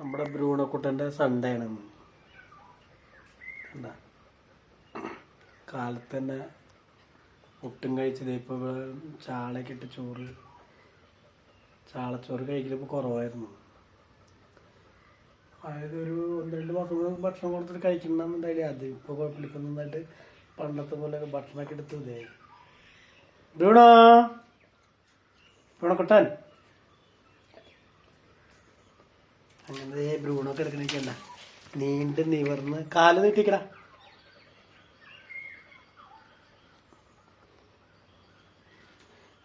നമ്മുടെ ബ്രൂണക്കുട്ടന്റെ സൺഡേ. കണ്ടാ കാലത്ത് തന്നെ ഒട്ടും കഴിച്ചത് ഇപ്പോൾ ചാളയൊക്കെ ഇട്ട് ചോറ് ചാളച്ചോറ് കഴിക്കലിപ്പോൾ കുറവായിരുന്നു. അതായത് ഒരു ഒന്ന് രണ്ട് മാസം ഭക്ഷണം കൊടുത്തിട്ട് കഴിക്കണമെന്നുണ്ടായില്ലേ അത് ഇപ്പോൾ കുഴപ്പമില്ല. ഇപ്പം നന്നായിട്ട് പണ്ടത്തെ പോലെ ഭക്ഷണമൊക്കെ എടുത്തു ഇതേ. ബ്രൂണോ ബ്രൂണക്കുട്ടൻ അങ്ങനെ ബ്രൂണോ കിടക്കണേക്കല്ല നീണ്ട് നിവർന്ന് കാൽ നീട്ടിക്കടാ.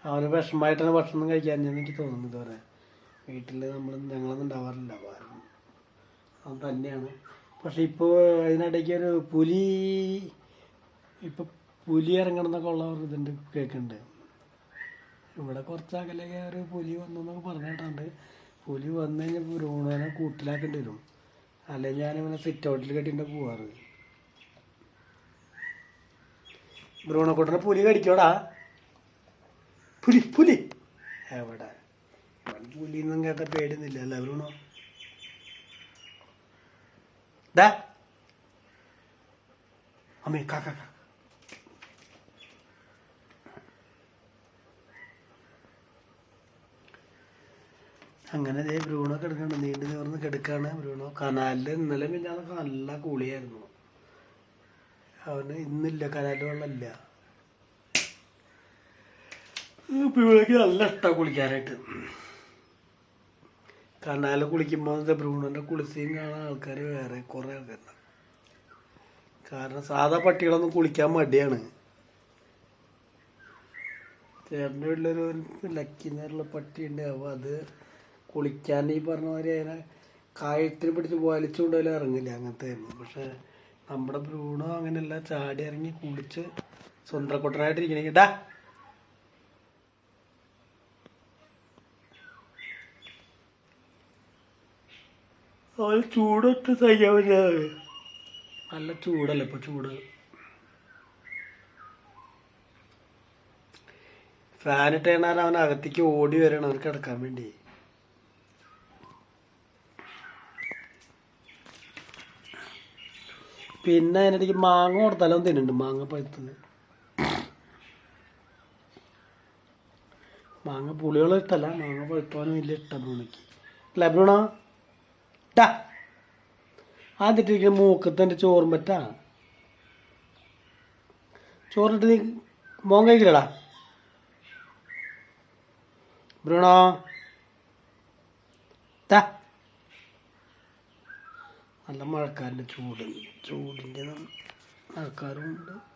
അവന് വിഷമമായിട്ടാണ് ഭക്ഷണം കഴിക്കാൻ എനിക്ക് തോന്നുന്നു ഇതുവരെ വീട്ടിൽ നമ്മൾ ഞങ്ങളൊന്നും ഉണ്ടാവാറില്ല കാരണം തന്നെയാണ്. പക്ഷെ ഇപ്പോൾ അതിനിടയ്ക്ക് ഒരു പുലി ഇപ്പൊ പുലി ഇറങ്ങണം എന്നൊക്കെ ഉള്ള ഒരു ഇതുണ്ട് കേൾക്കുന്നുണ്ട്. ഇവിടെ കുറച്ച് അകലേക്ക് ഒരു പുലി വന്നു എന്നൊക്കെ പറഞ്ഞിട്ടുണ്ട്. പുലി വന്നു കഴിഞ്ഞാൽ ബ്രൂണോനെ കൂട്ടിലാക്കേണ്ടി വരും. അല്ലെങ്കിൽ ഞാനിങ്ങനെ സിറ്റ് ഔട്ടിൽ കെട്ടിട്ട് പോവാറ്. ബ്രൂണക്കുട്ടനെ പുലി കടിക്കോടാ. പുലി പുലി. എവിടെ? പുലി എന്നും കേട്ട പേടിയൊന്നുമില്ല അല്ലേ ബ്രൂണോ ഡാ അമ്മേ കാക്ക അങ്ങനെ ദേ ബ്രൂണോ കിടക്കണ്ട് നീണ്ടു നിവർന്ന് കിടക്കാണ് ബ്രൂണോ കനാലിൽ ഇന്നലെ മിഞ്ഞാന്നൊക്കെ നല്ല കൂളിയായിരുന്നു. അവന് ഇന്നില്ല. കനാലിൽ വെള്ളമില്ല. ഇവിടേക്ക് നല്ല ഇഷ്ടമാണ് കുളിക്കാനായിട്ട്. കനാലിൽ കുളിക്കുമ്പോൾ ബ്രൂണോന്റെ കുളിസയും കാണാൻ ആൾക്കാർ വേറെ കുറെ ആൾക്കാരുണ്ടാവും കാരണം സാധാ പട്ടികളൊന്നും കുളിക്കാൻ മടിയാണ്. ചേട്ടന്റെ വീട്ടിലൊരു ലക്കിന്നുള്ള പട്ടിയുണ്ട്. അപ്പോൾ അത് കുളിക്കാൻ ഈ പറഞ്ഞ മാതിരി അതിനെ കായത്തിന് പിടിച്ച് വലിച്ചുകൊണ്ടുപോയാലും ഇറങ്ങില്ല അങ്ങനത്തെ ആയിരുന്നു. പക്ഷെ നമ്മുടെ ഭ്രൂണോ അങ്ങനെയല്ല ചാടി ഇറങ്ങി കുളിച്ച് സ്വന്തക്കൊട്ടനായിട്ടിരിക്കണേ കേട്ടാ അവന് ചൂടൊട്ട് സഹിക്കാൻ പറ്റാതെ നല്ല ചൂടല്ലേ ഇപ്പൊ ചൂട്? ഫാൻ കഴിഞ്ഞാൽ അവൻ അകത്തേക്ക് ഓടി വരണം അവർക്ക് കിടക്കാൻ വേണ്ടി. പിന്നെ അതിനിടയ്ക്ക് മാങ്ങ കൊടുത്താലും തിന്നുന്നുണ്ട്. മാങ്ങ പഴുത്തത്. മാങ്ങ പുളികളും ഇഷ്ടമല്ല മാങ്ങ പഴുത്തോനും വലിയ ഇഷ്ടം ബ്രൂണയ്ക്ക് ട. ബ്രൂണോ മൂക്കത്ത് എന്റെ ചോറും പറ്റാ. ചോറിട്ട് നീ മോൻ കഴിക്കില്ലടാ. ബ്രൂണോ. ടാ. നല്ല മഴക്കാരന്റെ ചൂട്. ചൂടിന്റെ മഴക്കാരും ഉണ്ട്.